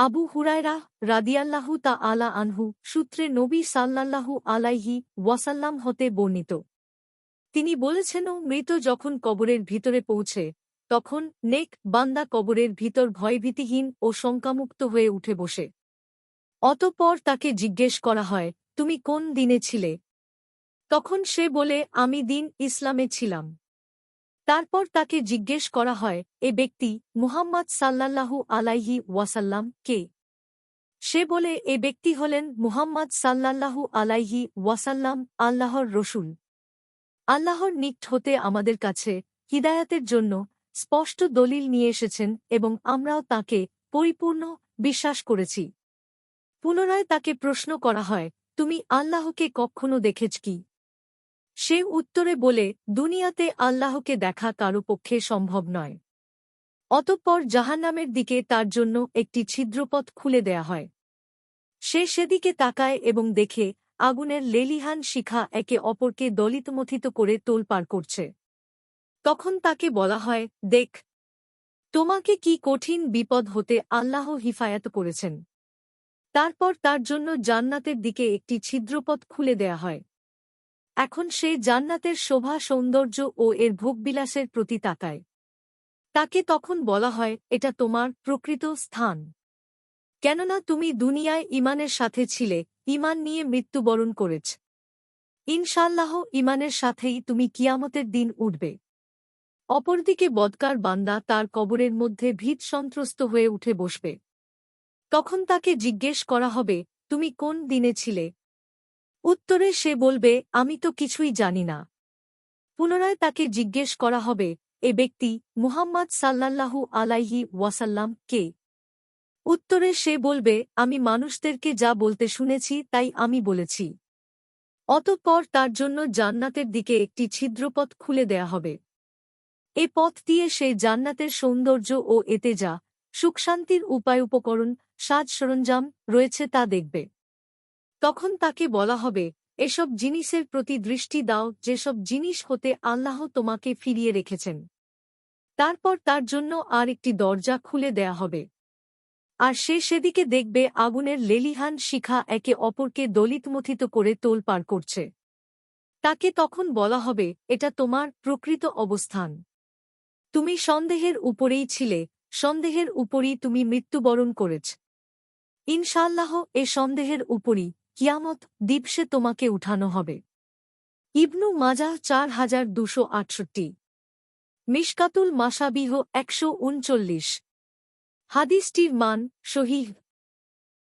আবু হুরায়রা রাদিয়াল্লাহু তা আলা আনহু সূত্রে নবী সাল্লাল্লাহু আলাইহি ওয়াসাল্লাম হতে বর্ণিত। তিনি বলেছেন মৃত যখন কবরের ভিতরে পৌঁছে, তখন নেক বান্দা কবরের ভিতর ভয়ভীতিহীন ও শঙ্কামুক্ত হয়ে উঠে বসে। অতপর তাকে জিজ্ঞেস করা হয়, তুমি কোন দিনে ছিলে? তখন সে বলে, আমি দিন ইসলামে ছিলাম। তারপর তাকে জিজ্ঞেস করা হয়, এ ব্যক্তি মুহাম্মদ সাল্লাল্লাহু আলাইহি ওয়াসাল্লাম কে? সে বলে, এ ব্যক্তি হলেন মুহাম্মদ সাল্লাল্লাহু আলাইহি ওয়াসাল্লাম, আল্লাহর রসুল। আল্লাহর নিকট হতে আমাদের কাছে হিদায়াতের জন্য স্পষ্ট দলিল নিয়ে এসেছেন এবং আমরাও তাকে পরিপূর্ণ বিশ্বাস করেছি। পুনরায় তাকে প্রশ্ন করা হয়, তুমি আল্লাহকে কখনো দেখেছ কি? সে উত্তরে বলে, দুনিয়াতে আল্লাহকে দেখা কারও পক্ষে সম্ভব নয়। অতঃপর জাহান্নামের দিকে তার জন্য একটি ছিদ্রপথ খুলে দেয়া হয়। সে সেদিকে তাকায় এবং দেখে, আগুনের লেলিহান শিখা একে অপরকে দলিতমথিত করে তোলপার করছে। তখন তাকে বলা হয়, দেখ, তোমাকে কি কঠিন বিপদ হতে আল্লাহ হিফায়াত করেছেন? তারপর তার জন্য জান্নাতের দিকে একটি ছিদ্রপথ খুলে দেয়া হয়। এখন সে জান্নাতের শোভা, সৌন্দর্য ও এর ভোগবিলাসের প্রতি তাকায়। তাকে তখন বলা হয়, এটা তোমার প্রকৃত স্থান। কেননা তুমি দুনিয়ায় ইমানের সাথে ছিলে ইমান নিয়ে মৃত্যুবরণ করেছ। ইনশাল্লাহ ইমানের সাথেই তুমি কিয়ামতের দিন উঠবে। অপরদিকে বদকার বান্দা তার কবরের মধ্যে ভীত সন্ত্রস্ত হয়ে উঠে বসবে। তখন তাকে জিজ্ঞেস করা হবে, তুমি কোন দিনে ছিলে? উত্তরে সে বলবে, আমি তো কিছুই জানি না। পুনরায় তাকে জিজ্ঞেস করা হবে, এ ব্যক্তি মুহাম্মদ সাল্লাল্লাহু আলাইহি ওয়াসাল্লাম কে? উত্তরে সে বলবে, আমি মানুষদেরকে যা বলতে শুনেছি, তাই আমি বলেছি। অতঃপর তার জন্য জান্নাতের দিকে একটি ছিদ্রপথ খুলে দেয়া হবে। এ পথ দিয়ে সে জান্নাতের সৌন্দর্য ও এতে যা সুখশান্তির উপায় উপকরণ, সাজ সরঞ্জাম রয়েছে তা দেখবে। তখন তাকে বলা হবে, এসব জিনিসের প্রতি দৃষ্টি দাও, যেসব জিনিস হতে আল্লাহ তোমাকে ফিরিয়ে রেখেছেন। তারপর তার জন্য আর একটি দরজা খুলে দেয়া হবে। আর সে সেদিকে দেখবে আগুনের লেলিহান শিখা একে অপরকে দলিতমথিত করে তোলপার করছে। তাকে তখন বলা হবে, এটা তোমার প্রকৃত অবস্থান। তুমি সন্দেহের উপরেই ছিলে, সন্দেহের উপরই তুমি মৃত্যুবরণ করেছ। ইনশাল্লাহ এ সন্দেহের উপরই কিয়ামত দিবসে তোমাকে উঠানো হবে। ইবনু মাজাহ চার হাজার দুশো আটষট্টি। মিশকাতুল মাসাবিহ একশো উনচল্লিশ। হাদিসটির মান শহীদ